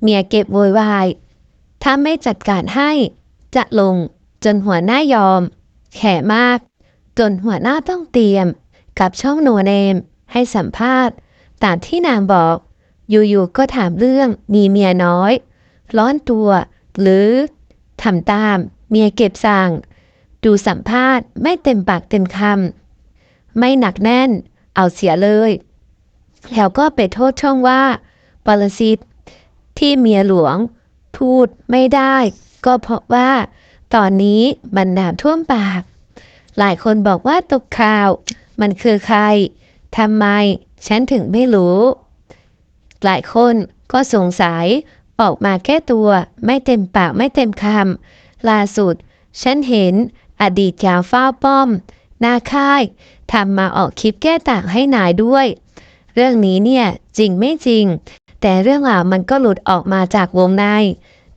เมียเก็บโวยวาย ถ้าไม่จัดการให้ จะลงจนหัวหน้ายอม แขมาก จนหัวหน้าต้องเตรียม กับช่องโนเนม ให้สัมภาษณ์ ตามที่นางบอก อยู่ๆก็ถามเรื่องมีเมียน้อย ร้อนตัว หรือทำตามเมียเก็บสั่ง ดูสัมภาษณ์ไม่เต็มปากเต็มคำไม่หนักแน่น เอาเสียเลย แล้วก็ไปโทษช่องว่าปรสิต ที่เมียหลวง พูดไม่ได้ ก็เพราะว่า ตอนนี้มันน้ำท่วมปาก หลายคนบอกว่าตกข่าว มันคือใครทำไม ฉันถึงไม่รู้ หลายคนก็สงสัยออกมาแก้ตัวไม่เต็มปากไม่เต็มคำล่าสุด ฉันเห็นอดีตยาวเฝ้าป้อม หน้าค่ายทำมาออกคลิปแก้ต่างให้นายด้วย เรื่องนี้เนี่ยจริงไม่จริง แต่เรื่องราวมันก็หลุดออกมาจากวงใน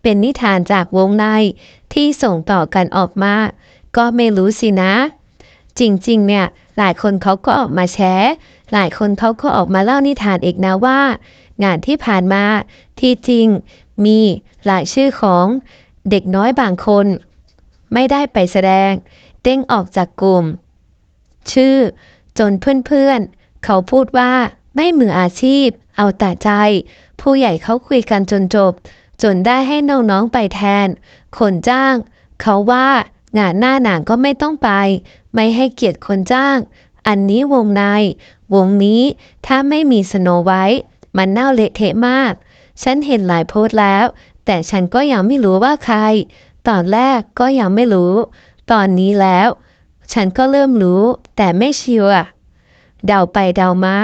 เป็นนิทานจากวงในที่ส่งต่อกันออกมา ก็ไม่รู้สินะ จริงๆ เนี่ย หลายคนเขาก็ออกมาแชร์หลายคนเขาก็ออกมาเล่านิทานอีกนะว่า งานที่ผ่านมาที่จริงมีหลายชื่อของเด็กน้อยบางคน ไม่ได้ไปแสดงเด้งออกจากกลุ่ม ชื่อจนเพื่อนๆเขาพูดว่าไม่มืออาชีพ เอาแต่ใจ ผู้ใหญ่เขาคุยกันจนจบ จนได้ให้น้องๆไปแทน คนจ้าง เขาว่างานหน้าหนังก็ไม่ต้องไป ไม่ให้เกียรติคนจ้าง อันนี้วงใน วงนี้ถ้าไม่มีสโนไว้ มันเน่าเละเทะมาก ฉันเห็นหลายโพสต์แล้ว แต่ฉันก็ยังไม่รู้ว่าใคร ตอนแรกก็ยังไม่รู้ ตอนนี้แล้ว ฉันก็เริ่มรู้ แต่ไม่เชื่อเดาไปเดามา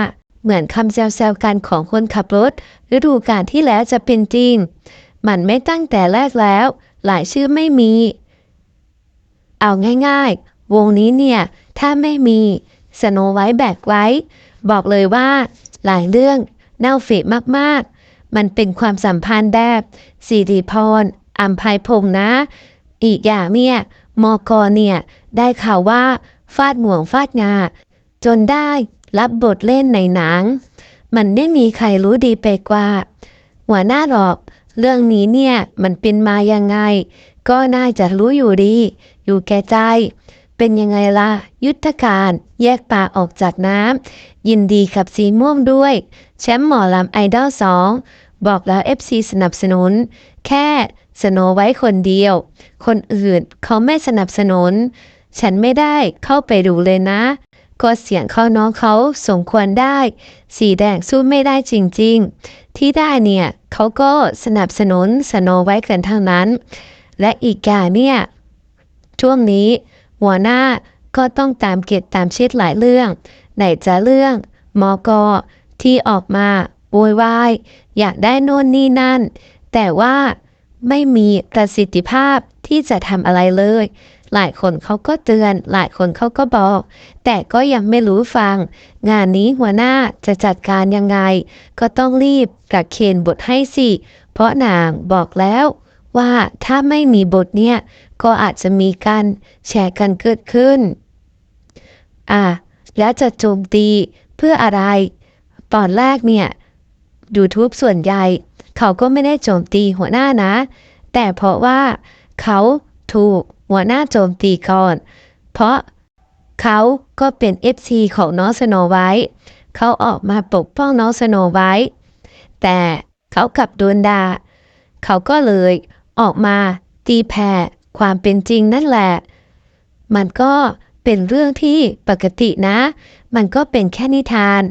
เหมือนคำแซวๆกันของคนขับรถ ฤดูกาลที่แล้วจะเป็นจริง มันไม่ตั้งแต่แรกแล้ว หลายชื่อไม่มี เอาง่ายๆ วงนี้เนี่ย ถ้าไม่มีสโนไว้แบกไว้ บอกเลยว่า หลายเรื่องเน่าเฟะมากๆ มันเป็นความสัมพันธ์แบบสิริพรอัมภัยพงษ์นะ อีกอย่างเนี่ยมอกอเนี่ย ได้ข่าวว่า ฟาดหมวงฟาดงาจนได้ รับบทเล่นในหนัง มันไม่มีใครรู้ดีไปกว่า หัวหน้าหรอก เรื่องนี้เนี่ยมันเป็นมายังไง ก็น่าจะรู้อยู่ดี อยู่แก่ใจ เป็นยังไงล่ะ ยุทธการแยกปลาออกจากน้ำยินดีกับสีม่วงด้วย แชมป์หมอลำไอดอลสองบอกแล้ว FC สนับสนุน แค่สโนไว้คนเดียว คนอื่นเขาไม่สนับสนุน ฉันไม่ได้เข้าไปดูเลยนะ ก็เสียงเข้าน้องเขาสมควรได้ สีแดงสู้ไม่ได้จริงๆ ที่ได้เนี่ยเขาก็สนับสนุนสโนไว้กันทั้งนั้น และอีกอย่างเนี่ยช่วงนี้ หัวหน้าก็ต้องตามเก็บตามชิดหลายเรื่อง ไหนจะเรื่องมอกอที่ออกมาโวยวายอยากได้โน่นนี่นั่น แต่ว่าไม่มีประสิทธิภาพที่จะทำอะไรเลย หลายคนเขาก็เตือน หลายคนเขาก็บอก แต่ก็ยังไม่รู้ฟัง งานนี้หัวหน้าจะจัดการยังไง ก็ต้องรีบประเคนบทให้สิ เพราะนางบอกแล้วว่าถ้าไม่มีบทเนี่ย ก็อาจจะมีการแชร์กันเกิดขึ้น อะ แล้วจะโจมตีเพื่ออะไร ตอนแรกเนี่ย YouTube ส่วนใหญ่ เขาก็ไม่ได้โจมตีหัวหน้านะ แต่เพราะว่าเขาถูก หัวหน้าโจมตีก่อน เพราะเขาก็เป็น FC ของน้องสโนไว้ เขาออกมาปกป้องน้องสโนไว้ แต่เขากลับโดนด่าเขาก็เลยออกมาตีแผ่ความเป็นจริงนั่นแหละ มันก็เป็นเรื่องที่ปกตินะ มันก็เป็นแค่นิทาน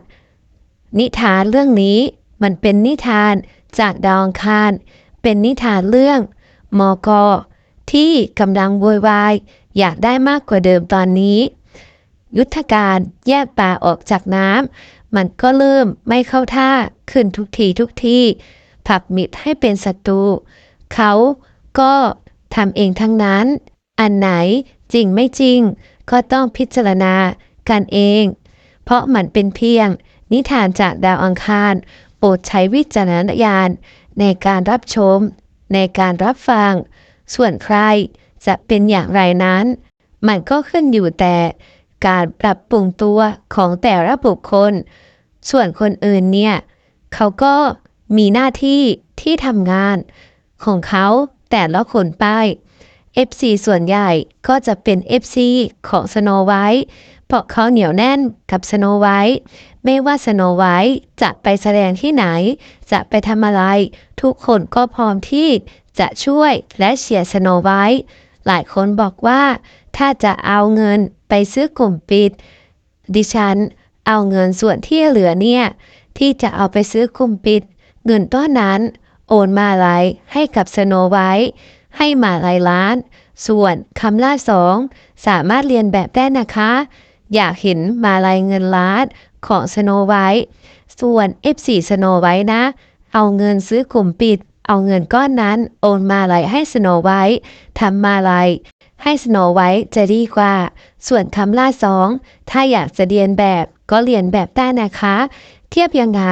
นิทานเรื่องนี้มันเป็นนิทานจากดาวองคาร เป็นนิทานเรื่องมอกอ ที่กำลังโวยวายอยากได้มากกว่าเดิมตอนนี้ ยุทธการแยกป่าออกจากน้ำมันก็เริ่มไม่เข้าท่าขึ้นทุกทีทุกทีผลักมิตรให้เป็นศัตรูเขาก็ทำเองทั้งนั้น อันไหนจริงไม่จริง ก็ต้องพิจารณากันเอง เพราะมันเป็นเพียง นิทานจากดาวอังคาร โปรดใช้วิจารณญาณในการรับชม ในการรับฟัง ส่วนใครจะเป็นอย่างไรนั้น มันก็ขึ้นอยู่แต่การปรับปรุงตัวของแต่ละบุคคล ส่วนคนอื่นเนี่ย เขาก็มีหน้าที่ที่ทำงาน ของเขาแต่ละคนไป FC ส่วนใหญ่ก็จะเป็น FC ของสโนไวท์เพราะเขาเหนียวแน่นกับสโนไวท์ไม่ว่าสโนไวท์จะไปแสดงที่ไหน จะไปทำอะไร ทุกคนก็พร้อมที่ จะช่วยและเชียร์สโนไวท์หลายคนบอกว่า ถ้าจะเอาเงินไปซื้อกลุ่มปิด ดิฉันเอาเงินส่วนที่เหลือเนี่ย ที่จะเอาไปซื้อกลุ่มปิด เงินต้นนั้น โอนมาลายให้กับสโนไวท์ให้มาลายล้าน ส่วนคำล่าสองสามารถเรียนแบบได้นะคะ อยากเห็นมาลายเงินล้านของสโนไวท์ส่วน F4 สโนไวท์นะ เอาเงินซื้อกลุ่มปิด เอาเงินก้อนนั้นโอนมาลายให้สโนไวท์ทำมาลายให้สโนไวท์จะดีกว่า ส่วนคำล่าสองถ้าอยากจะเรียนแบบก็เรียนแบบได้นะคะ เทียบยังไง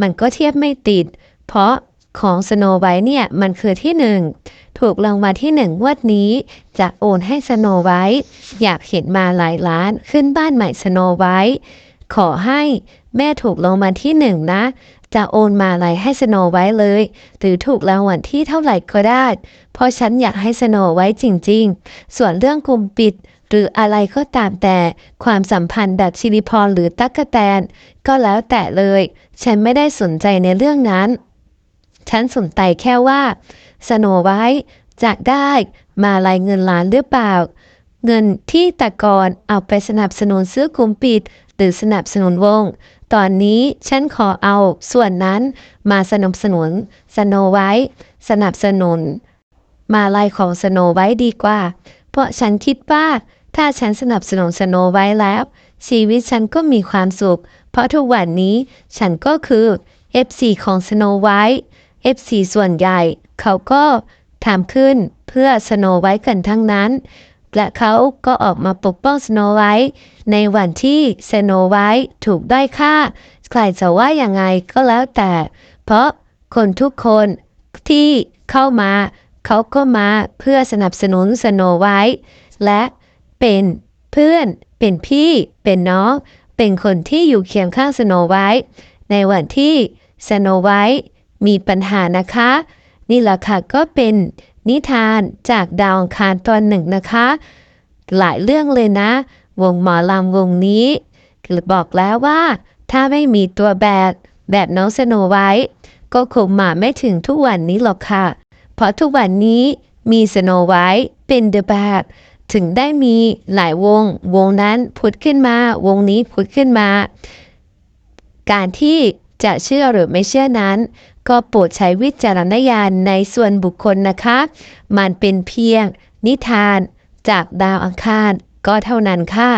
มันก็เทียบไม่ติด เพราะของสโนไวท์เนี่ยมันคือที่หนึ่งถูกรางวัลที่หนึ่งงวดนี้ จะโอนให้สโนไวท์อยากเห็นมาหลายล้านขึ้นบ้านใหม่สโนไวท์ขอให้แม่ถูกรางวัลที่หนึ่งนะ จะโอนมาอะไรให้สโนไวท์เลย หรือถูกรางวัลที่เท่าไหร่ก็ได้ เพราะฉันอยากให้สโนไวท์จริง ๆ ส่วนเรื่องกลุ่มปิด หรืออะไรก็ตามแต่ความสัมพันธ์แบบชิริพรหรือตั๊กแตน ก็แล้วแต่เลย ฉันไม่ได้สนใจในเรื่องนั้น ฉันสนใจแค่ว่าสโนไว้จะได้มาลายเงินล้านหรือเปล่า เงินที่แตะกอนเอาไปสนับสนุนซื้อกลุ่มปิด หรือสนับสนุนวง ตอนนี้ฉันขอเอาส่วนนั้นมาสนับสนุนสโนไว้ สนับสนุน มาลายของสโนไว้ดีกว่า เพราะฉันคิดว่า ถ้าฉันสนับสนุนสโนไว้แล้ว ชีวิตฉันก็มีความสุข เพราะทุกวันนี้ฉันก็คือ FC ของสโนไว้ FC ส่วนใหญ่ เขาก็ทำขึ้นเพื่อสโนไว้กันทั้งนั้น และเขาก็ออกมาปกป้องสโนไว้ในวันที่สโนไว้ถูกด้อยค่า ใครจะว่ายังไงก็แล้วแต่ เพราะคนทุกคนที่เข้ามา เขาก็มาเพื่อสนับสนุนสโนไว้และเป็นเพื่อนเป็นพี่ เป็นน้อง เป็นคนที่อยู่เคียงข้างสโนไว้ในวันที่สโนไว้มีปัญหานะคะ นี่แหละค่ะก็เป็น นิทานจากดาวอังคารตอนหนึ่งนะคะ หลายเรื่องเลยนะ วงหมอลำวงนี้บอกแล้วว่า ถ้าไม่มีตัวแบบแบบน้องสโนไว้ ก็คงมาไม่ถึงทุกวันนี้หรอกค่ะ เพราะทุกวันนี้มีสโนไว้เป็นเดอะแบบถึงได้มีหลายวง วงนั้นพุดขึ้นมา วงนี้พุดขึ้นมา การที่จะเชื่อหรือไม่เชื่อนั้น ก็โปรดใช้วิจารณญาณในส่วนบุคคลนะคะ มันเป็นเพียงนิทานจากดาวอังคารก็เท่านั้นค่ะ